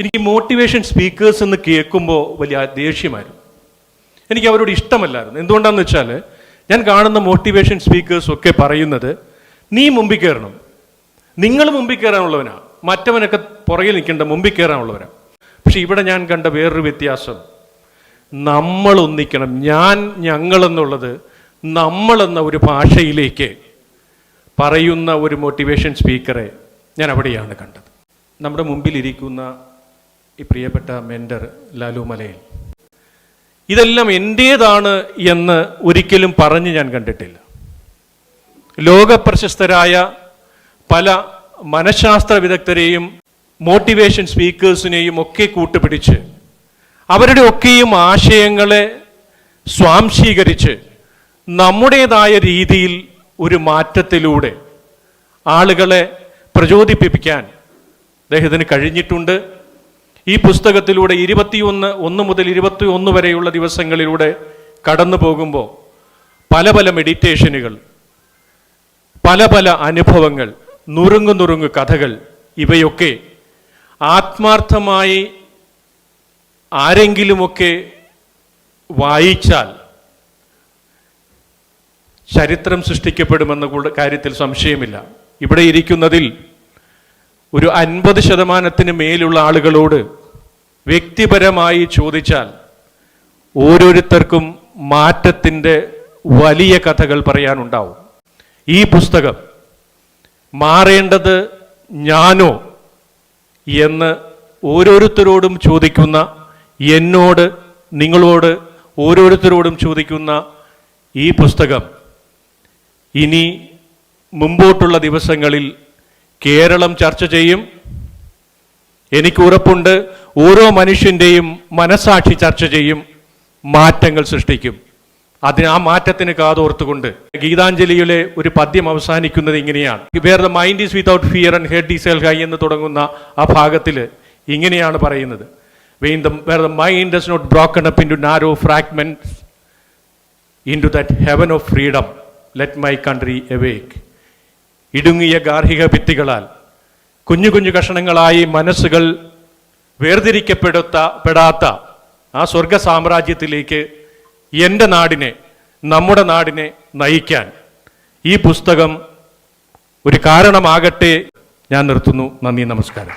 എനിക്ക് motivation speakers എന്ന് കേൾക്കുമ്പോൾ വലിയ ദേഷ്യമായിരുന്നു. എനിക്ക് അവരോട് ഇഷ്ടമല്ലായിരുന്നു. എന്തുകൊണ്ടാന്ന് വെച്ചാൽ ഞാൻ കാണുന്ന മോട്ടിവേഷൻ സ്പീക്കേഴ്സ് ഒക്കെ പറയുന്നത് നീ മുമ്പിൽ കയറണം. നിങ്ങൾ മുമ്പിൽ കയറാനുള്ളവനാ. മറ്റവനൊക്കെ പുറകിൽ നിൽക്കേണ്ട മുമ്പിൽ കയറാനുള്ളവനാ. പക്ഷെ ഇവിടെ ഞാൻ കണ്ട വേറൊരു വ്യത്യാസം. നമ്മൾ ഒന്നിക്കണം. ഞാൻ ഞങ്ങളെന്നുള്ളത് നമ്മളെന്ന ഒരു ഭാഷയിലേക്ക് പറയുന്ന ഒരു മോട്ടിവേഷൻ സ്പീക്കറെ ഞാൻ അവിടെയാണ് കണ്ടത്. നമ്മുടെ മുമ്പിലിരിക്കുന്ന ഈ പ്രിയപ്പെട്ട മെൻഡർ ലാലു മലയിൽ. ഇതെല്ലാം എന്റേതാണ് എന്ന് ഒരിക്കലും പറഞ്ഞ് ഞാൻ കണ്ടിട്ടില്ല. ലോകപ്രശസ്തരായ പല മനഃശാസ്ത്ര വിദഗ്ധരെയും മോട്ടിവേഷൻ സ്പീക്കേഴ്സിനെയും ഒക്കെ കൂട്ടുപിടിച്ച് അവരുടെ ഒക്കെയും ആശയങ്ങളെ സ്വാംശീകരിച്ച് നമ്മുടേതായ രീതിയിൽ ഒരു മാറ്റത്തിലൂടെ ആളുകളെ പ്രചോദിപ്പിക്കാൻ അദ്ദേഹത്തിന് കഴിഞ്ഞിട്ടുണ്ട്. ഈ പുസ്തകത്തിലൂടെ ഇരുപത്തിയൊന്ന് ഒന്ന് മുതൽ ഇരുപത്തി ഒന്ന് വരെയുള്ള ദിവസങ്ങളിലൂടെ കടന്നു പോകുമ്പോൾ പല പല മെഡിറ്റേഷനുകൾ പല പല അനുഭവങ്ങൾ നുറുങ്ങു നുറുങ്ങു കഥകൾ ഇവയൊക്കെ ആത്മാർത്ഥമായി ആരെങ്കിലുമൊക്കെ വായിച്ചാൽ ചരിത്രം സൃഷ്ടിക്കപ്പെടുമെന്ന കാര്യത്തിൽ സംശയമില്ല. ഇവിടെ ഇരിക്കുന്നതിൽ ഒരു അൻപത് ശതമാനത്തിന് മേലുള്ള ആളുകളോട് വ്യക്തിപരമായി ചോദിച്ചാൽ ഓരോരുത്തർക്കും മാറ്റത്തിന്റെ വലിയ കഥകൾ പറയാനുണ്ടാവും. ഈ പുസ്തകം മാറേണ്ടത് ഞാനോ എന്ന് ഓരോരുത്തരോടും ചോദിക്കുന്ന എന്നോട് നിങ്ങളോട് ഓരോരുത്തരോടും ചോദിക്കുന്ന ഈ പുസ്തകം ഇനി മുമ്പോട്ടുള്ള ദിവസങ്ങളിൽ കേരളം ചർച്ച ചെയ്യും. എനിക്ക് ഉറപ്പുണ്ട് ഓരോ മനുഷ്യന്റെയും മനസാക്ഷി ചർച്ച ചെയ്യും മാറ്റങ്ങൾ സൃഷ്ടിക്കും. അതിന് ആ മാറ്റത്തിന് കാതോർത്തുകൊണ്ട് ഗീതാഞ്ജലിയിലെ ഒരു പദ്യം അവസാനിക്കുന്നത് ഇങ്ങനെയാണ്. Where the mind is without fear and head is held high എന്ന് തുടങ്ങുന്ന ആ ഭാഗത്തിൽ ഇങ്ങനെയാണ് പറയുന്നത്. Vein the where the mind does not broken up into narrow fragments into that heaven of freedom let my country awake ഇടുങ്ങിയ ഗാർഹിക ഭിത്തികളാൽ കുഞ്ഞു കുഞ്ഞു കഷണങ്ങളായി മനസ്സുകൾ വേർതിരിക്കപ്പെടുത്ത പെടാത്ത ആ സ്വർഗ സാമ്രാജ്യത്തിലേക്ക് എന്റെ നാടിനെ നമ്മുടെ നാടിനെ നയിക്കാൻ ഈ പുസ്തകം ഒരു കാരണമാകട്ടെ ഞാൻ നിർത്തുന്നു. നന്ദി നമസ്കാരം.